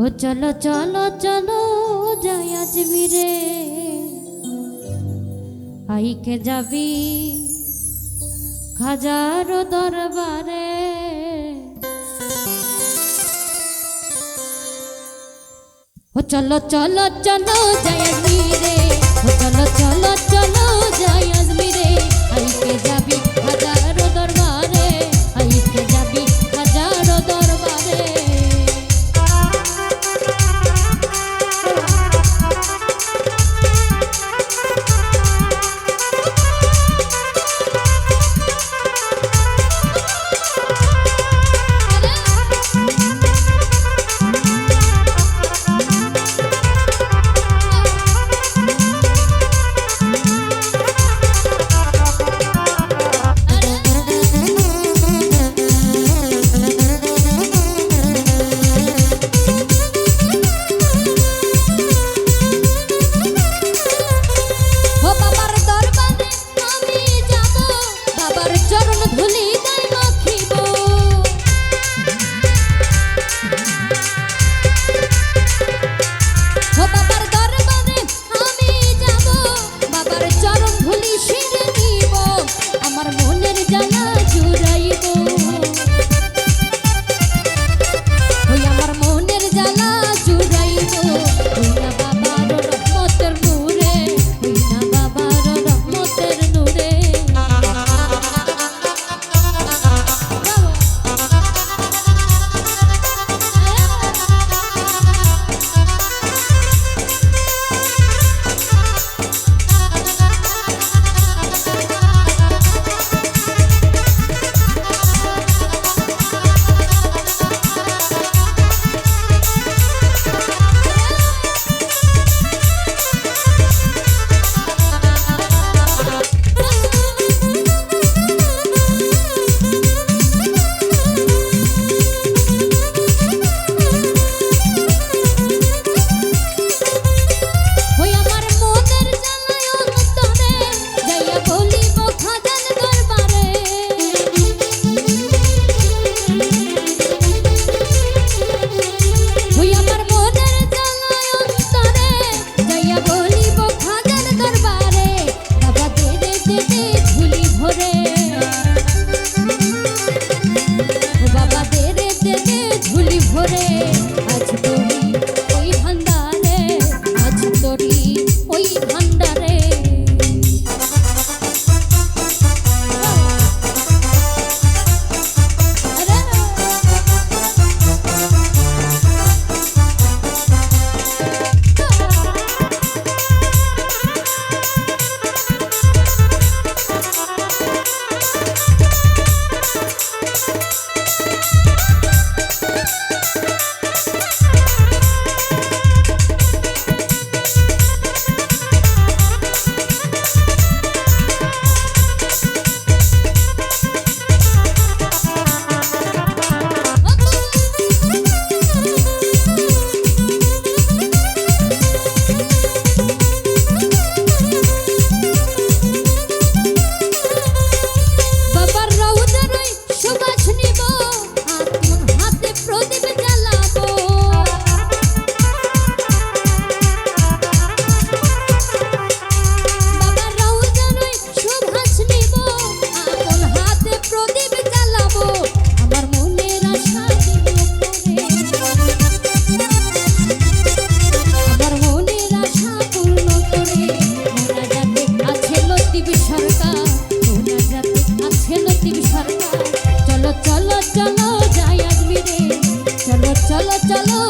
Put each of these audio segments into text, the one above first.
ও চলো চলো চলো, যাই আজমিরে আইকে যাবি হাজারো দরবারে। ও চলো চলো চলো, যাই আজমিরে ও চলো চলো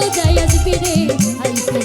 যাই আজ ফিরে আইতে